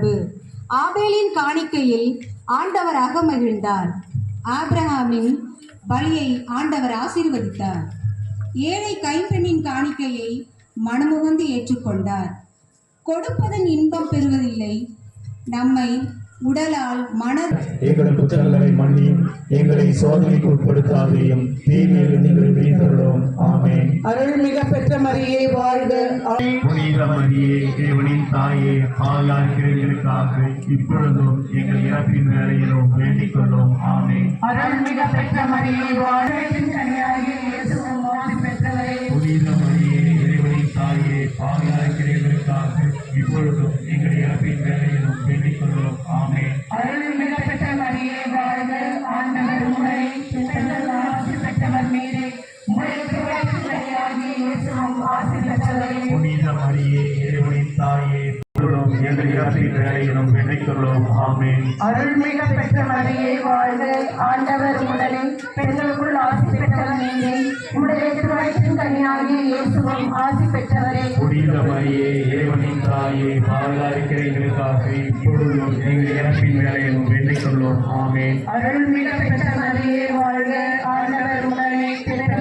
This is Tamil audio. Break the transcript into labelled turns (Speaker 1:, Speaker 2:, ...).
Speaker 1: மரபு. ஆபேலின் காணிக்கையில் ஆண்டவர் அகமகிழ்ந்தார். ஆப்ரஹாமின் பலியை ஆண்டவர் ஆசீர்வதித்தார். ஏழை கைம்பெண்ணின் காணிக்கையை மனமுகந்து ஏற்றுக்கொண்டார். கொடுப்பதன் இன்பம் பெறுவதில்லை. நம்மை உடலால் மன
Speaker 2: எங்கள் குற்றங்களை மன்னியும் எங்களை சோதனைக்கு உட்படுத்தாதையும் தீமையில் நீங்கள் வீழ்ந்தவர்களோ
Speaker 3: அருள்மிக பெற்ற மரியே வாழ்க.
Speaker 2: புனித மரியே தேவனின் தாயே ஆளாக்கிறவர்களுக்காக இப்பொழுதும் எங்கள் இறப்பின் வேலையிலும் வேண்டிக் கொள்ளும். ஆமென்.
Speaker 3: அருள்மிக பெற்ற மரியே வாழ்க
Speaker 2: புனித மரியே தாயே இப்பொழுதும் வேலையிலும் வேண்டிக் கொள்ளும் ஆமென்
Speaker 3: அருள்மிக பெற்ற மரியே வாழ்க. ஆண்டவர் உடனே பெண்களுக்குள் ஆசி பெற்றவர் நீங்க உடைய திருவயிற்றின் கன்னியாகிய இயேசுவும் ஆசி பெற்றவரே.
Speaker 2: புனித மரியே இறைவனின் தாயே பாதுகாக்கிற எங்களுக்காக இப்பொழுதும் எங்கள் இறப்பின் வேலையிலும் வேண்டிக் கொள்ளும் ஆமென்.
Speaker 3: அருள்மிக பெற்ற மரியே வாழ்க. ஆண்டவர் உடனே பெண்களுக்குள்